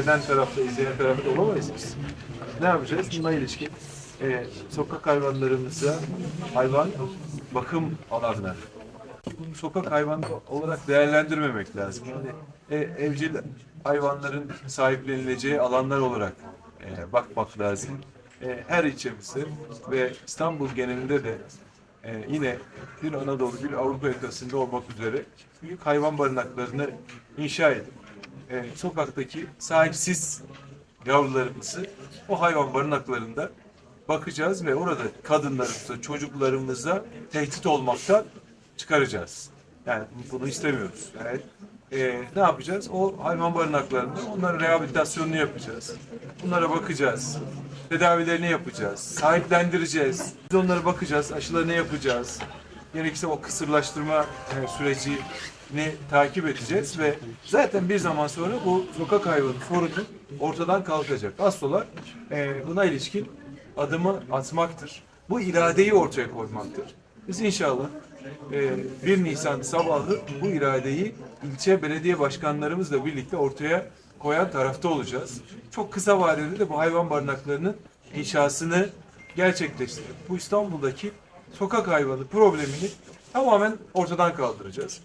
seyreden tarafta, izleyen tarafta olamayız biz. Ne yapacağız? Buna ilişkin e, sokak hayvanlarımıza hayvan bakım alanları. Bunu sokak hayvanı olarak değerlendirmemek lazım. Yani e, evcil hayvanların sahiplenileceği alanlar olarak e, bakmak lazım. E, her ilçemizde ve İstanbul genelinde de e, yine bir Anadolu, bir Avrupa yakasında olmak üzere büyük hayvan barınaklarını inşa edip e, sokaktaki sahipsiz yavrularımızı o hayvan barınaklarında bakacağız ve orada kadınlarımıza, çocuklarımıza tehdit olmaktan çıkaracağız. Yani bunu istemiyoruz. Yani e, ne yapacağız? O hayvan barınaklarında onların rehabilitasyonunu yapacağız. Bunlara bakacağız. Tedavilerini yapacağız. Sahiplendireceğiz. Biz onlara bakacağız. Aşılarını yapacağız. Gerekirse o kısırlaştırma e, sürecini takip edeceğiz ve zaten bir zaman sonra bu sokak hayvanı sorunu ortadan kalkacak. Asıl olan e, buna ilişkin adımı atmaktır. Bu iradeyi ortaya koymaktır. Biz inşallah e, 1 Nisan sabahı bu iradeyi ilçe belediye başkanlarımızla birlikte ortaya koyan tarafta olacağız. Çok kısa vadede de bu hayvan barınaklarının inşasını gerçekleştirip bu İstanbul'daki sokak hayvanı problemini tamamen ortadan kaldıracağız.